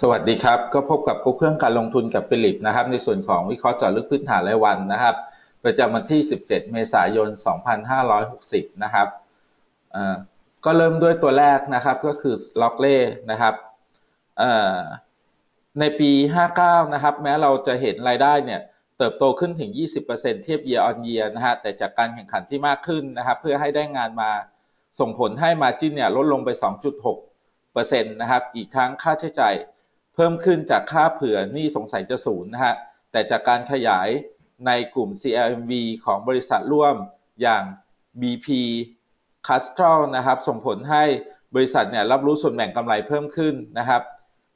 สวัสดีครับ ก็พบกับกูเครื่องการลงทุนกับฟิลิปนะครับ ในส่วนของวิเคราะห์เจาะลึกพื้นฐานรายวันนะครับ ประจำวันที่ 17 เมษายน 2560 นะครับก็เริ่มด้วยตัวแรกนะครับก็คือล็อกเล่นะครับในปี 59 นะครับ แม้เราจะเห็นรายได้เนี่ยเติบโตขึ้นถึง 20%เทียบ year on year นะฮะแต่จากการแข่งขันที่มากขึ้นนะครับ เพื่อให้ได้งานมาส่งผลให้มาจิ้นเนี่ยลดลงไป 2.6%นะครับอีกทั้งค่าใช้จ่าย เพิ่มขึ้นจากค่าเผื่อนี่สงสัยจะศูนย์นะฮะ แต่จากการขยายในกลุ่ม CLMV ของบริษัทร่วมอย่าง BP c a s t r o l นะครับ ส่งผลให้บริษัทเนี่ยรับรู้ส่วนแบ่งกำไรเพิ่มขึ้นนะครับ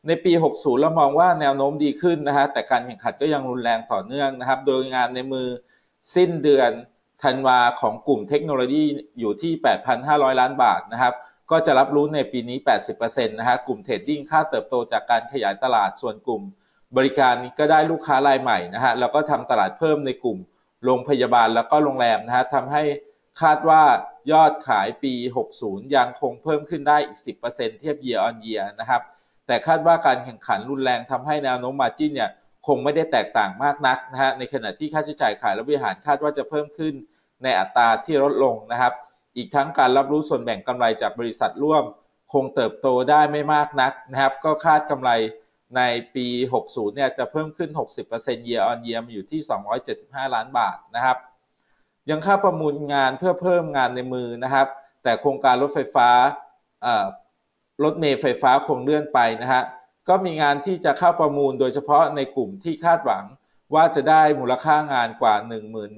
ในปี 60 เรามองว่าแนวโน้มดีขึ้นนะฮะ แต่การแข่งขันก็ยังรุนแรงต่อเนื่องนะครับ โดยงานในมือสิ้นเดือนธันวาของกลุ่มเทคโนโลยีอยู่ที่ 8,500 ล้านบาทนะครับ ก็จะรับรู้ในปีนี้ 80%นะฮะ กลุ่มเทรดดิ้งค่าเติบโตจากการขยายตลาด ส่วนกลุ่ม บริการก็ได้ลูกค้ารายใหม่นะฮะ แล้วก็ทำตลาดเพิ่มในกลุ่มโรงพยาบาลแล้วก็โรงแรมนะฮะทำให้คาดว่ายอดขายปี 60 ยังคงเพิ่มขึ้นได้อีก 10%เทียบ year on year นะครับ แต่คาดว่าการแข่งขันรุนแรงทำให้แนวโน้มมาจิ้นเนี่ยคงไม่ได้แตกต่างมากนักนะฮะ ในขณะที่ค่าใช้จ่ายขายและบริหารคาดว่าจะเพิ่มขึ้นในอัตราที่ลดลงนะครับ อีกทั้งการรับรู้ส่วนแบ่งกำไรจากบริษัทร่วม คงเติบโตได้ไม่มากนักนะครับ ก็คาดกำไรในปี 60 เนี่ยจะเพิ่มขึ้น 60% year on year อยู่ที่ 275 ล้านบาทนะครับ ยังค่าประมูลงานเพื่อเพิ่มงานในมือนะครับ แต่โครงการรถไฟฟ้ารถเมล์ไฟฟ้าคงเลื่อนไปนะฮะ ก็มีงานที่จะเข้าประมูลโดยเฉพาะในกลุ่มที่คาดหวังว่าจะได้มูลค่างานกว่า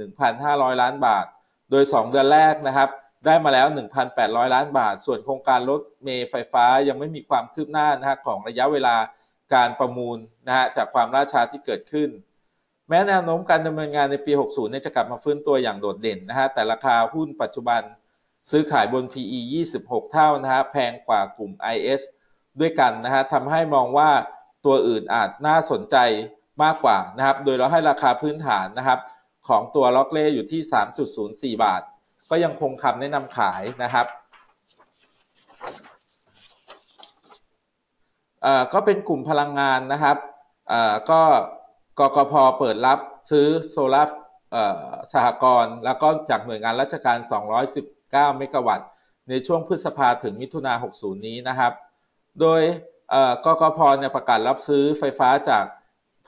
11,500 ล้านบาท โดย 2 เดือนแรกนะครับ ได้มาแล้ว 1,800 ล้านบาท ส่วนโครงการรถเมล์ไฟฟ้ายังไม่มีความคืบหน้านะฮะของระยะเวลาการประมูลนะฮะจากความล่าช้าที่เกิดขึ้น แม้แนวโน้มการดำเนินงานในปี 60เนี่ยจะกลับมาฟื้นตัวอย่างโดดเด่นนะฮะแต่ราคาหุ้นปัจจุบันซื้อขายบน PE 26 เท่านะฮะแพงกว่ากลุ่ม IS ด้วยกันนะฮะทำให้มองว่าตัวอื่นอาจน่าสนใจมากกว่านะครับ โดยเราให้ราคาพื้นฐานนะครับ ของตัวล็อกเล่อยู่ที่ 3.04 บาท ก็ยังคงคำแนะนำขายนะครับก็เป็นกลุ่มพลังงานนะครับก็กกพเปิดรับซื้อโซลาร์สหกรณ์แล้วก็จากหน่วยงานราชการ 219 เมกะวัตต์ ในช่วงพฤษภาถึงมิถุนา60 นี้นะครับ โดยกกพเนี่ยประกาศรับซื้อไฟฟ้าจาก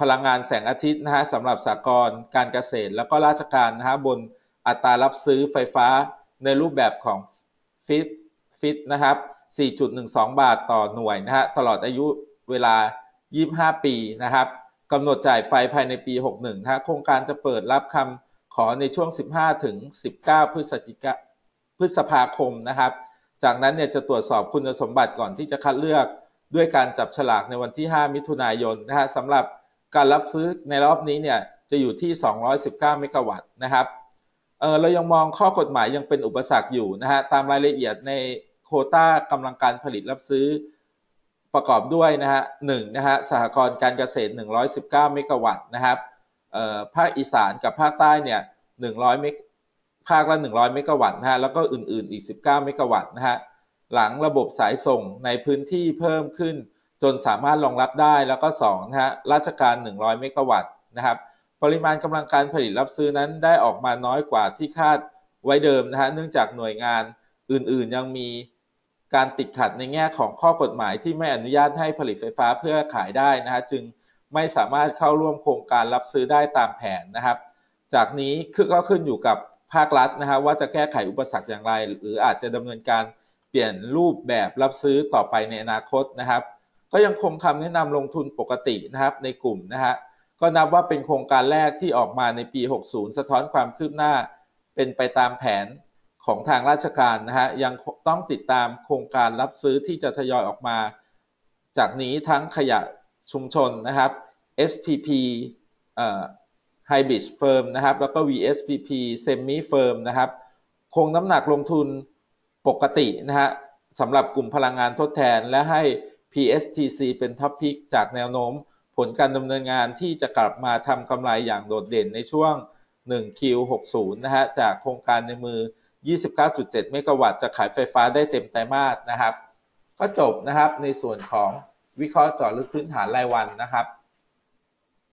พลังงานแสงอาทิตย์นะฮะสำหรับสหกรณ์การเกษตร แล้วก็ราชการนะฮะบน อัตรารับซื้อไฟฟ้าในรูปแบบของฟิตฟิตนะครับ 4.12 บาทต่อหน่วยนะฮะตลอดอายุเวลา 25 ปีนะครับกำหนดจ่ายไฟภายในปี 61นะฮะโครงการจะเปิดรับคำขอในช่วง 15 ถึง 19 พฤศจิกาพฤษภาคมนะครับ จากนั้นเนี่ยจะตรวจสอบคุณสมบัติก่อนที่จะคัดเลือกด้วยการจับฉลากในวันที่ 5 มิถุนายนนะฮะสำหรับการรับซื้อในรอบนี้เนี่ยจะอยู่ที่ 219 เมกะวัตต์นะครับ เรายังมองข้อกฎหมายยังเป็นอุปสรรคอยู่นะฮะตามรายละเอียดในโคต้ากำลังการผลิตรับซื้อประกอบด้วยนะฮะหนึ่งนะฮะสหกรณ์การเกษตร 119 เมกะวัตต์นะครับภาคอีสานกับภาคใต้เนี่ย 100 เมกภาคละ 100 เมกะวัตต์นะฮะแล้วก็อื่นๆ อีก 19 เมกะวัตต์นะฮะหลังระบบสายส่งในพื้นที่เพิ่มขึ้น จนสามารถรองรับได้แล้วก็2นะฮะราชการ 100 เมกะวัตต์นะครับ ปริมาณกำลังการผลิตรับซื้อนั้นได้ออกมาน้อยกว่าที่คาดไว้เดิมนะฮะเนื่องจากหน่วยงานอื่นๆ ยังมีการติดขัดในแง่ของข้อกฎหมายที่ไม่อนุญาตให้ผลิตไฟฟ้าเพื่อขายได้นะฮะจึงไม่สามารถเข้าร่วมโครงการรับซื้อได้ตามแผนนะครับ จากนี้คือก็ขึ้นอยู่กับภาครัฐนะฮะว่าจะแก้ไขอุปสรรคอย่างไร หรืออาจจะดำเนินการเปลี่ยนรูปแบบรับซื้อต่อไปในอนาคตนะครับ ก็ยังคงคำแนะนำลงทุนปกตินะครับในกลุ่มนะฮะ ก็นับว่าเป็นโครงการแรกที่ออกมาในปี 60 สะท้อนความคืบหน้า เป็นไปตามแผนของทางราชการนะฮะ ยังต้องติดตามโครงการรับซื้อที่จะทยอยออกมา จากนี้ทั้งขยะชุมชนนะครับ SPP เอ่อ Hybrid Firm นะครับ แล้วก็ VSPP Semi Firm นะครับ คงน้ำหนักลงทุนปกตินะฮะสำหรับกลุ่มพลังงานทดแทนและให้ PSTC เป็นท็อปพิกจากแนวโน้ม ลการดำเนินงานที่จะกลับมาทำกำไรอย่างโดดเด่นในช่วง 1Q60 นะฮะจากโครงการในมือ 29.7 เมกะวัตต์จะขายไฟฟ้าได้เต็มไตรมาสนะครับ ก็จบนะครับในส่วนของวิเคราะห์เจาะลึกพื้นฐานรายวันนะครับ